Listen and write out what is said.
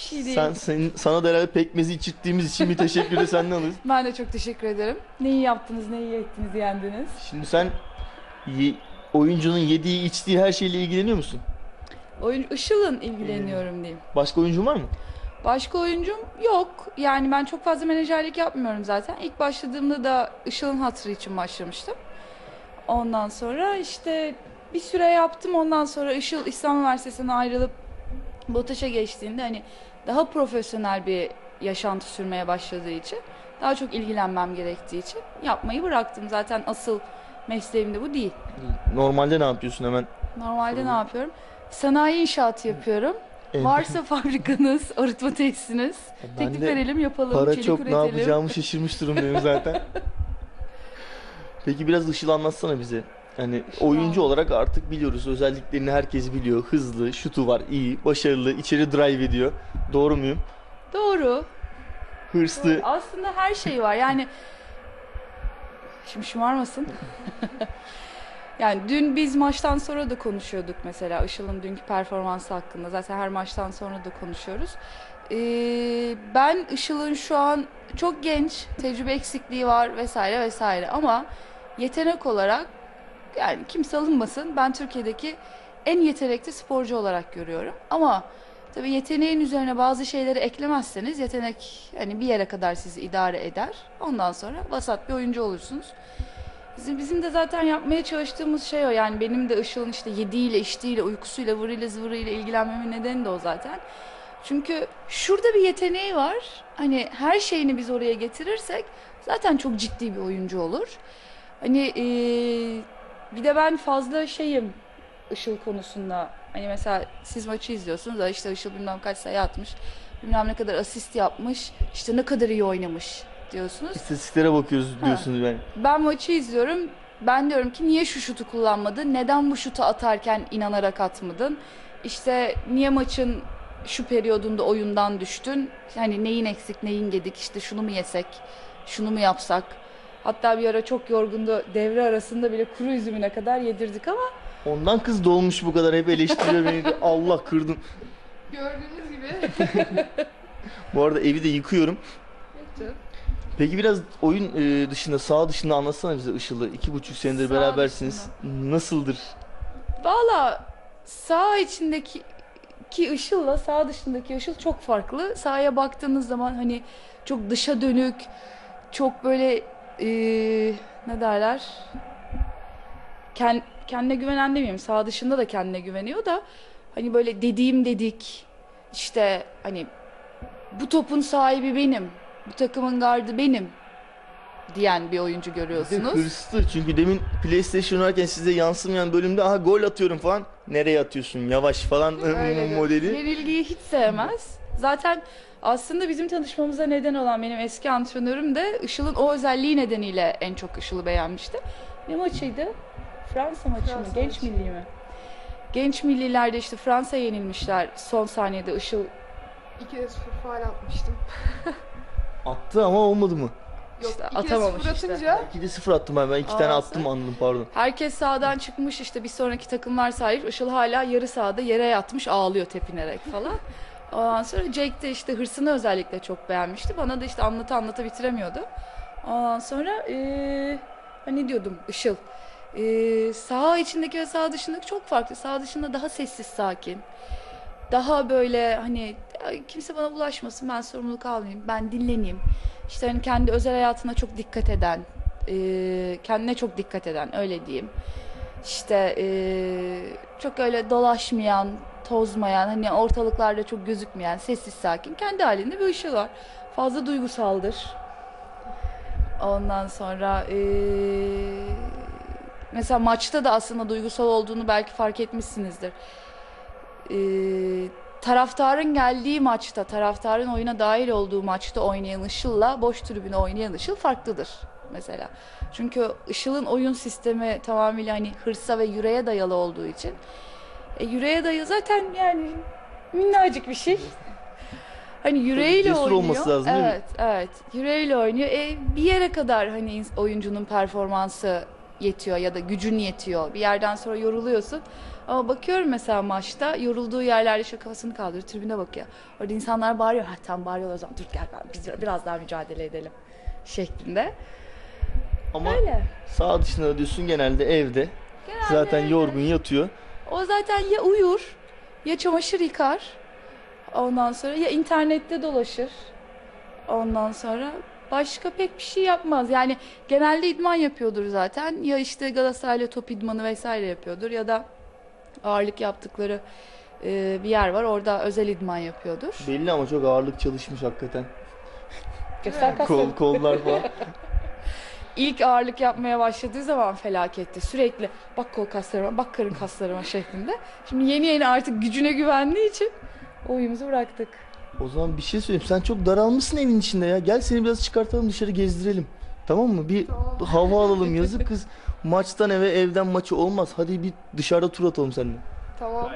şey değil. Sen, senin, sana da herhalde pekmezi içirttiğimiz için bir teşekkürü senden alırız. Ben de çok teşekkür ederim. Neyi yaptınız, neyi ettiniz, yendiniz. Şimdi sen ye- oyuncunun yediği içtiği her şeyle ilgileniyor musun? Oyun Işıl'ın ilgileniyorum diyeyim. Başka oyuncun var mı? Başka oyuncum yok. Yani ben çok fazla menajerlik yapmıyorum zaten. İlk başladığımda da Işıl'ın hatırı için başlamıştım. Ondan sonra işte bir süre yaptım. Ondan sonra Işıl İslam Üniversitesi'ne ayrılıp BOTAŞ'a geçtiğinde hani daha profesyonel bir yaşantı sürmeye başladığı için daha çok ilgilenmem gerektiği için yapmayı bıraktım. Zaten asıl mesleğim de bu değil. Normalde ne yapıyorsun hemen? Normalde ne yapıyorum? Sanayi inşaatı yapıyorum. En- Varsa fabrikanız, arıtma tesisiniz, Ben teklif verelim, yapalım, Para çelik çok ne üretelim. yapacağımı şaşırmış durumdayım zaten. Peki biraz Işıl anlatsana bize. Hani oyuncu olarak artık biliyoruz. Özelliklerini herkes biliyor. Hızlı, şutu var, iyi, başarılı, içeri drive ediyor. Doğru muyum? Doğru. Hırslı. Aslında her şey var. Yani şimdi şımarmasın. yani dün biz maçtan sonra da konuşuyorduk mesela Işıl'ın dünkü performansı hakkında. Zaten her maçtan sonra da konuşuyoruz. Ee, ben Işıl'ın şu an çok genç, tecrübe eksikliği var vesaire vesaire ama yetenek olarak yani kimse alınmasın. Ben Türkiye'deki en yetenekli sporcu olarak görüyorum. Ama tabii yeteneğin üzerine bazı şeyleri eklemezseniz yetenek hani bir yere kadar sizi idare eder. Ondan sonra vasat bir oyuncu olursunuz. Bizim, bizim de zaten yapmaya çalıştığımız şey o. Yani benim de Işıl'ın işte yediğiyle, içtiğiyle, uykusuyla, vırıyla, zıvırıyla ilgilenmemin nedeni de o zaten. Çünkü şurada bir yeteneği var. Hani her şeyini biz oraya getirirsek zaten çok ciddi bir oyuncu olur. Hani eee, bir de ben fazla şeyim Işıl konusunda. Hani mesela siz maçı izliyorsunuz da işte Işıl bilmem kaç sayı atmış. Bilmem ne kadar asist yapmış. işte ne kadar iyi oynamış diyorsunuz. İstatistiklere bakıyoruz diyorsunuz yani. Ben maçı izliyorum. Ben diyorum ki niye şu şutu kullanmadın? Neden bu şutu atarken inanarak atmadın? İşte niye maçın şu periyodunda oyundan düştün? Yani neyin eksik, neyin gedik? İşte şunu mu yesek? Şunu mu yapsak? Hatta bir ara çok yorgundu. Devre arasında bile kuru üzümüne kadar yedirdik ama Ondan kız dolmuş bu kadar hep eleştiriyor beni. de. Allah kırdım. gördüğünüz gibi Bu arada evi de yıkıyorum. Peki biraz oyun e, dışında, sağ dışında anlatsana bize Işıl'ı. İki buçuk senedir Sağ berabersiniz. Nasıldır? Valla sağ içindeki ki ışılla sağ dışındaki ışıl çok farklı. Sahaya baktığınız zaman hani çok dışa dönük, çok böyle eee, ne derler? Ken, kendine güvenen demeyeyim. Sağ dışında da kendine güveniyor da hani böyle dediğim dedik. işte hani bu topun sahibi benim. Bu takımın gardı benim diyen bir oyuncu görüyorsunuz. hırslı çünkü demin PlayStation oynarken size yansımayan bölümde aha gol atıyorum falan. Nereye atıyorsun yavaş falan Öyledir. modeli. Yenilgiyi hiç sevmez. Zaten aslında bizim tanışmamıza neden olan benim eski antrenörüm de Işıl'ın o özelliği nedeniyle en çok Işıl'ı beğenmişti. Ne maçıydı? Fransa maçı mı? Fransa Genç maçı. milli mi? Genç millilerde işte Fransa yenilmişler. Son saniyede Işıl İki de sıfır faal atmıştım. Attı ama olmadı mı? Yok İşte iki de atamamış sıfır işte. atınca 2'de 0 attım ben. Ben iki tane Aa, attım anladım pardon. herkes sahadan çıkmış işte bir sonraki takımlar sahip. Işıl hala yarı sahada yere yatmış ağlıyor tepinerek falan. Ondan sonra Jake de işte hırsını özellikle çok beğenmişti. Bana da işte anlata anlata bitiremiyordu. Ondan sonra eee hani diyordum Işıl. Eee saha içindeki ve saha dışındaki çok farklı. Saha dışında daha sessiz sakin. Daha böyle hani "Ya kimse bana bulaşmasın ben sorumluluk almayayım. Ben dinleneyim. İşte hani kendi özel hayatına çok dikkat eden. eee, kendine çok dikkat eden öyle diyeyim. İşte eee, çok öyle dolaşmayan, tozmayan, hani ortalıklarda çok gözükmeyen, sessiz sakin, kendi halinde bir ışığı var. Fazla duygusaldır. Ondan sonra eee, mesela maçta da aslında duygusal olduğunu belki fark etmişsinizdir. Eee, taraftarın geldiği maçta, taraftarın oyuna dahil olduğu maçta oynayan Işıl'la boş tribüne oynayan Işıl farklıdır mesela. Çünkü Işıl'ın oyun sistemi tamamıyla hani hırsa ve yüreğe dayalı olduğu için. E, yüreğe dayalı zaten yani minnacık bir şey. Hani yüreğiyle cesur oynuyor. olması lazım, değil mi? evet, evet. Yüreğiyle oynuyor. E, bir yere kadar hani ins- oyuncunun performansı yetiyor ya da gücün yetiyor. Bir yerden sonra yoruluyorsun. Ama bakıyorum mesela maçta yorulduğu yerlerde şöyle kafasını kaldırıyor, tribüne bakıyor. Orada insanlar bağırıyor. Ha tam bağırıyorlar o zaman dur gel ben biz biraz daha mücadele edelim şeklinde. Ama Öyle. sağ dışında da diyorsun genelde evde. Zaten yorgun yatıyor. O zaten ya uyur ya çamaşır yıkar. Ondan sonra ya internette dolaşır. Ondan sonra başka pek bir şey yapmaz. Yani genelde idman yapıyordur zaten. Ya işte Galatasaray'la top idmanı vesaire yapıyordur ya da ağırlık yaptıkları e, bir yer var. Orada özel idman yapıyordur. Belli ama çok ağırlık çalışmış hakikaten. Göster Kol kollar falan. İlk ağırlık yapmaya başladığı zaman felaketti. Sürekli bak kol kaslarıma, bak karın kaslarıma şeklinde. Şimdi yeni yeni artık gücüne güvendiği için oyumuzu bıraktık. O zaman bir şey söyleyeyim. Sen çok daralmışsın evin içinde ya. Gel seni biraz çıkartalım dışarı gezdirelim. Tamam mı? Bir Tamam. hava alalım. Yazık kız. Maçtan eve evden maçı olmaz. Hadi bir dışarıda tur atalım seninle. Tamam.